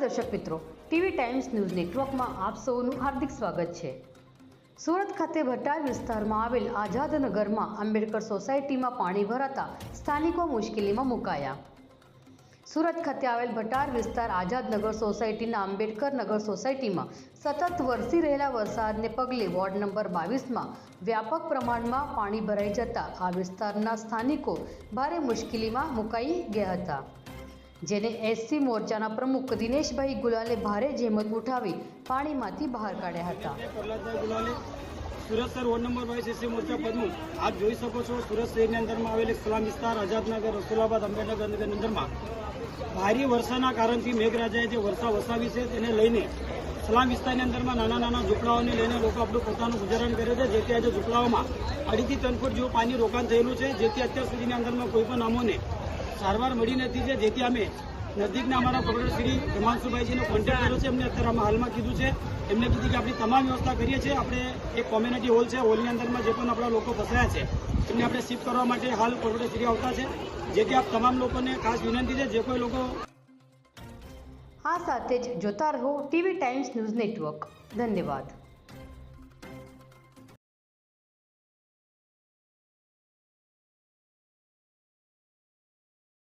નમસ્કાર દર્શક મિત્રો, ટીવી ટાઈમ્સ ન્યૂઝ નેટવર્કમાં આપ સૌનું હાર્દિક સ્વાગત છે. સુરત ખાતે ભટાર વિસ્તારમાં આવેલ આઝાદનગરમાં આંબેડકર સોસાયટીમાં પાણી ભરાતા સ્થાનિકો મુશ્કેલીમાં મુકાયા. સુરત ખાતે આવેલ ભટાર વિસ્તાર આઝાદનગર સોસાયટીના આંબેડકર નગર સોસાયટીમાં સતત વરસી રહેલા વરસાદને પગલે વોર્ડ નંબર બાવીસમાં વ્યાપક પ્રમાણમાં પાણી ભરાઈ જતા આ વિસ્તારના સ્થાનિકો ભારે મુશ્કેલીમાં મુકાઈ ગયા હતા. જેને એસસી મોરચાના પ્રમુખ દિનેશભાઈ ગુલાલે ભારે જહેમત ઉઠાવી પાણીમાંથી બહાર કાઢ્યા હતા. સુરત સર વોર્ડ નંબર બાવીસ એસી મોરચા પદનું આપ જોઈ શકો છો સુરત શહેરની અંદરમાં આવેલ સલામ વિસ્તાર આઝાદનગર રસુલાબાદ નગરની અંદરમાં ભારે વર્ષાના કારણથી મેઘરાજાએ જે વર્ષા વસાવી છે તેને લઈને સલામ વિસ્તારની અંદરમાં નાના નાના ઝૂંપડાઓને લઈને લોકો આપણું પોતાનું ગુજારણ કરે છે. જેથી આજે ઝૂંપડાઓમાં અઢીથી ત્રણ ફૂટ જેવું પાણી રોકાણ થયેલું છે. જેથી અત્યાર સુધીની અંદરમાં કોઈ પણ નામોને સારવાર મળી નથી છે. જેથી અમે નજીકના અમારા પ્રોફેસર શ્રી હિમાંશુભાઈજીનો કોન્ટેક્ટ કર્યો છે. એમને અત્યારે અમે હાલમાં કીધું છે. એમને કીધું કે આપણી તમામ વ્યવસ્થા કરીએ છીએ. આપણે એક કોમ્યુનિટી હોલ છે. હોલની અંદરમાં જે પણ આપણા લોકો ફસાયા છે, એમને આપણે શિફ્ટ કરવા માટે હાલ પ્રોફેસર શ્રી આવતા છે. જેથી આપ તમામ લોકોને ખાસ વિનંતી છે, જે કોઈ લોકો આ સાથે જ જોતા રહો ટીવી ટાઈમ્સ ન્યૂઝ નેટવર્ક. ધન્યવાદ.